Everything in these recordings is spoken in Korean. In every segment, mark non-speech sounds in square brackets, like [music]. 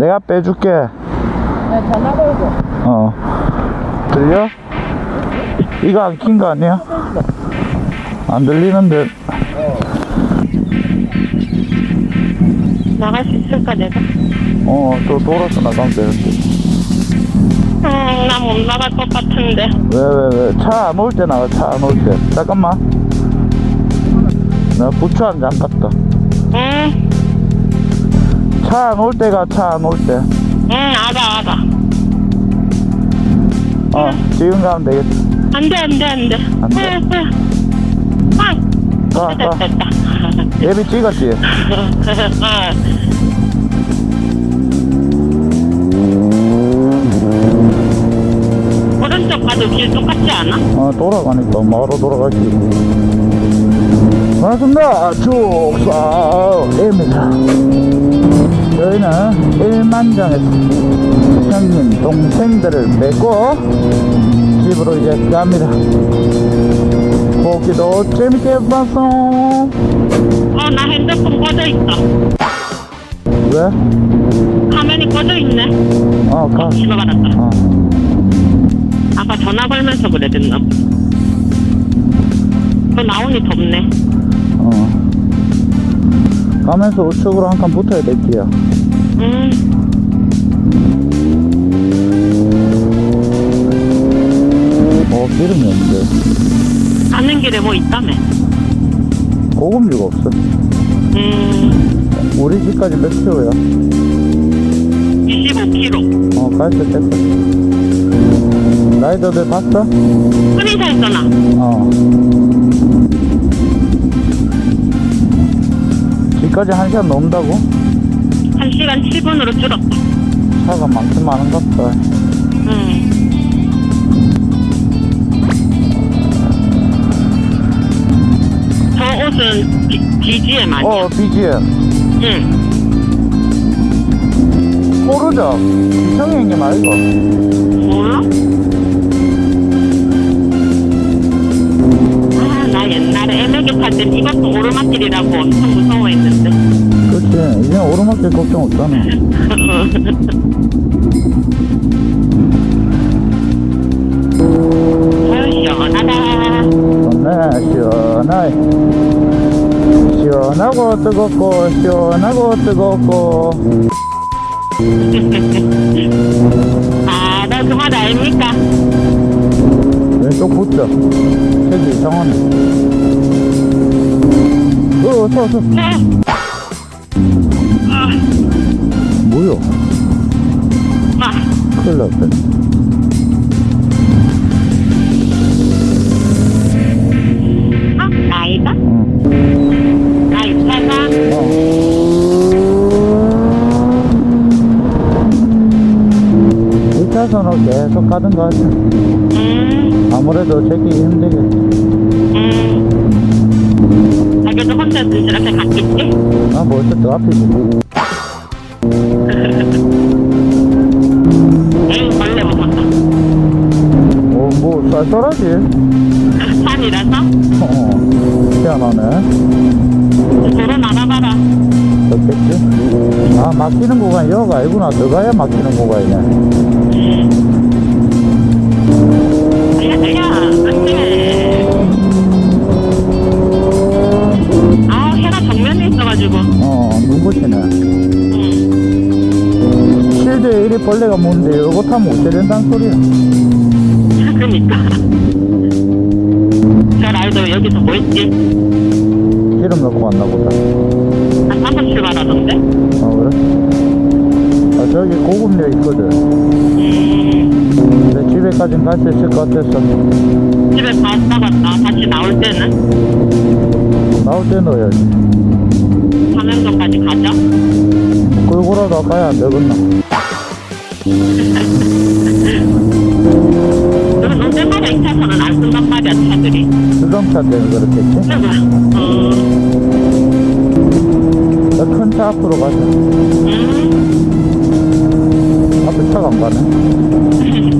내가 빼줄게. 네, 전화 걸고. 어. 들려? 이거 안 킨 거 아니야? 안 들리는데. 나갈 수 있을까, 내가? 어, 또 돌아서 나가면 되는데. 음, 나 못 나갈 것 같은데. 왜, 왜, 왜? 차 안 올 때 나가, 차 안 올 때. 잠깐만. 나 부추 한잔 갔다. 응, 차 안 올 때가 차 안 올 때. 응, 알아, 알아. 어, 지금 가면 되겠다. 안 돼, 안 돼, 안 돼. 안 돼? 응, 응. 응. 가, 됐다, 가. 됐다. 예비 찍었지? [laughs] 응. 오른쪽 가도 길 똑같지 않아? 어, 돌아가니까 바로 돌아가지. 반갑습니다. 축사 입니다. 저희는 일만장에서 형님, 동생들을 맺고 집으로 이제 갑니다. 보기도 재밌게 봤어. 어, 나 핸드폰 꺼져 있어. 왜? 화면이 꺼져 있네. 어, 가. 신호 받았다. 어. 아까 전화 걸면서 그래 됐나 봐. 또 나오니 덥네. 어. 가면서 우측으로 한 칸 붙어야 될게요. 음, 어, 기름이 없는데. 가는 길에 뭐 있다며. 고급류가 없어. 음, 우리 집까지 몇 킬로야? 25km. 어, 갈수 됐어. 라이더들 봤어? 흔히 서 있잖아. 어. 집까지 한 시간 넘는다고? 1시간 7분으로 줄었다. 차가 많긴 많은갑다. 음. 저 옷은 비, BGM 아니야? 어, BGM. 응. 모르죠? 형님 알고. 몰라? 나 옛날에 애매게 탈땐 이것도 오르막길이라고 엄청 무서워했는데. 그렇지. 이제 오르막길 걱정 없잖아. 아유, 시원하다. 좋네, 시원하게. 시원하고 뜨겁고, 시원하고 뜨겁고. [laughs] 아, 나그말 아닙니까? 왼쪽 붙죠? 색이 이상하네. 어, 서, 서. 네. 아, 뭐야? 마. 큰일? 이 차선으로 계속 가던 것 같아. 음, 아무래도 제끼기 힘들겠지. 음. 자기도 혼자 이렇게 갔겠지? 아, 벌써 더 앞이지. 에이, 벌레 먹었다. 어, 뭐, 쌀쌀하지? 산이라서? 어, 희한하네. 도로 나가봐라. 좋겠지? 아, 막히는 구간 여가 아니구나. 더 가야 막히는 구간이네. 음. 달려, 달려. 안 돼. 아, 해가 정면에 있어가지고. 어, 눈부시네. 음. 실드에 이리 벌레가 무는데 이거 타면 어째 된다는 소리야. 그니까. 저 라이더 여기서 뭐 있지? 기름 넣고 왔나 보다. 한 3번 출발하던데? 어, 그래? 아, 저기 고급류 있거든. 음. 집에까진 갈수 있을 것 같았어. 집에 갔다 갔다 다시 나올 때는 나올 때 넣어야지. 삼연동까지 가죠? 끌고라도 가야 안 되겠나? 그럼 너 때마다 2차선은 안 쓴단 말이야 차들이 수정차 때문에 그렇겠지? 그래서 음, 큰차 앞으로 가자. 음, 앞에 차가 안 가네. [laughs]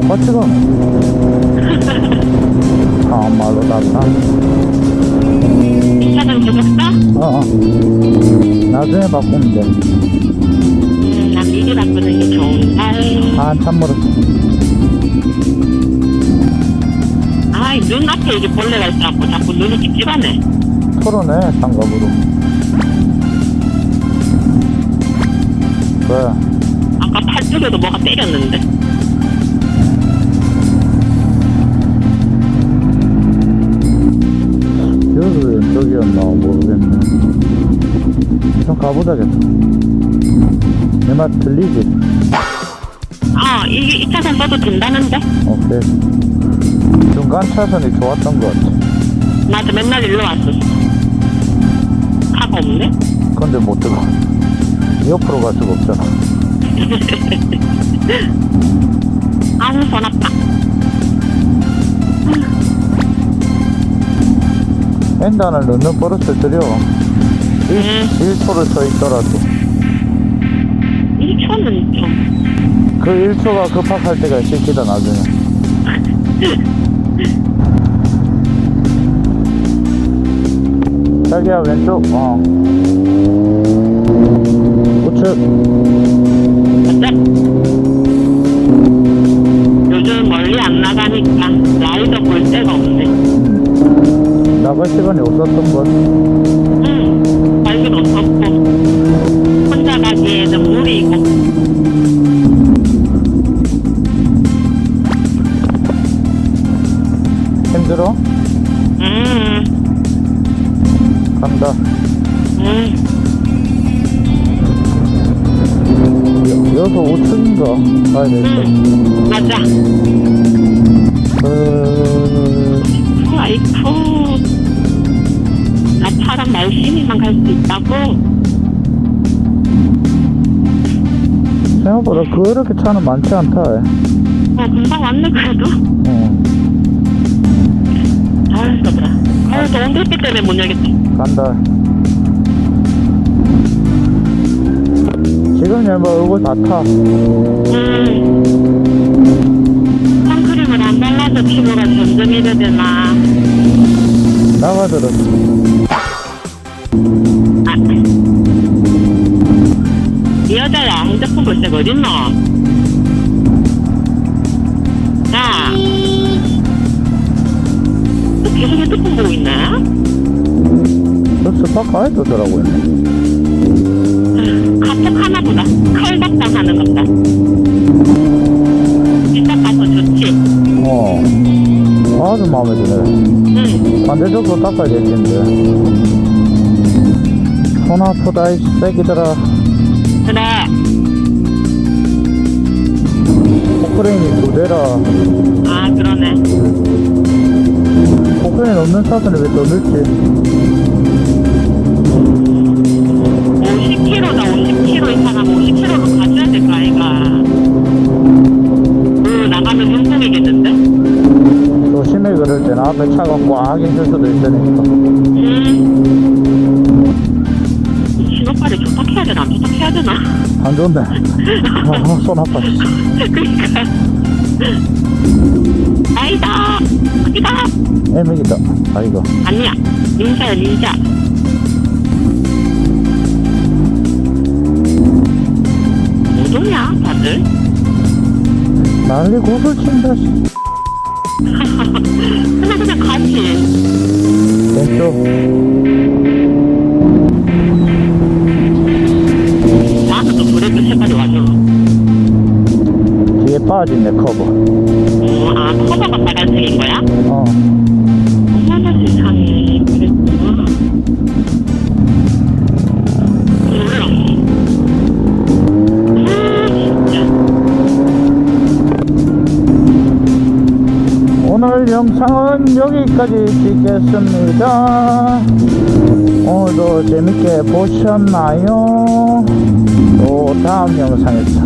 똑같이 가네. 참말로 낫다. 2차선 주겠다? 어. 어, 어. 나중에 바꾸면 돼. 음, 난 미리 바꾸는 게 좋은데. 한참 멀었어. 아이, 눈 앞에 이게 벌레가 있어갖고 자꾸 눈이 찝찝하네. 털어내, 장갑으로. 그래. 아까 팔 쪽에도 뭐가 때렸는데. 왼쪽이었나 모르겠네. 좀 가보자겠다. 내 말 들리지? 아, 이게 2차선 써도 된다는데? 오케이. 중간 차선이 좋았던 것 같아. 나도 맨날 일로 왔었어. 차가 없네? 근데 못 들어. 옆으로 갈 수가 없잖아. 아우, 손 아파. 횡단을 넣는 버릇을 들여. 음, 1초를 서 있더라도. 1초는 좀. 그 1초가 급박할 때가 있을기다, 나중에. [laughs] 자기야, 왼쪽, 어. 우측. 요즘 멀리 안 나가니까 라이더 볼 데가 없네. 나갈 시간이 없었던 것. 응, 발길 없었고. 혼자 가기에는 무리고. 힘들어? 음, 간다. 음, 여, 여기서 우측인가? 가야 되겠다. 음, 맞아. 날씬히만 갈 수 있다고? 생각보다 그렇게 차는 많지 않다. 어, 금방 왔네, 그래도. 어, 아유, 더불어. 아유, 더운 글씨 때문에 못 열겠다. 간다. 지금 얇아 얼굴 다 타. 음. 선크림을 안 발라서 피부가 점점 이래 되나. 나가들었 볼 데가 어딨노? 야. 너 계속 핸드폰 보고 있나? 저 스파 가야 되더라고, 있네. 카톡 하나 보다 칼답당 하는 것다. 가서 좋지? 어. 아주 마음에 드네. 응. 반대쪽도 닦아야겠는데. 손 아프다, 이 새끼들아. 포크레인이 두 대라. 아, 그러네. 포크레인 없는 차선에 왜더 늦지? 50km다 50km 이상 하면 50km로 가줘야 될 거 아이가 그 나가면 눈뽕이겠는데? 조심해, 그럴 때는 앞에 차가 꽉 있을 수도 있으니까. 음 신호빨이 조탁해야 되나 안 조탁해야 되나 안 좋은데. 아, [laughs] 손 아파. 그니까 아이다 어디다 애매기다. 아이고. 아니야 닌자야 닌자 못 오냐 다들? 난리 고슬 친다, 씨. [laughs] 그냥 그냥 가지 왼쪽. 빠지네, 커버. 어, 아, 커버가 빨간색인 거야? 어. 오늘 영상은 여기까지 찍겠습니다. 오늘도 재밌게 보셨나요? 또 다음 영상에서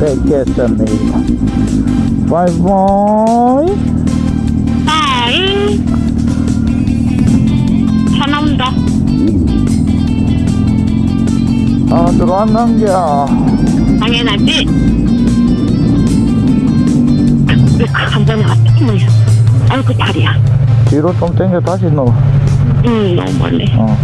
뵙겠습니다. 바이바이. 빠잉. 차 나온다. 아, 들어왔는겨. 당연하지? 왜한 번에 왔다? 아이고, 다리야. 뒤로 좀 당겨 다시 넣어. 응, 너무 멀리. 어.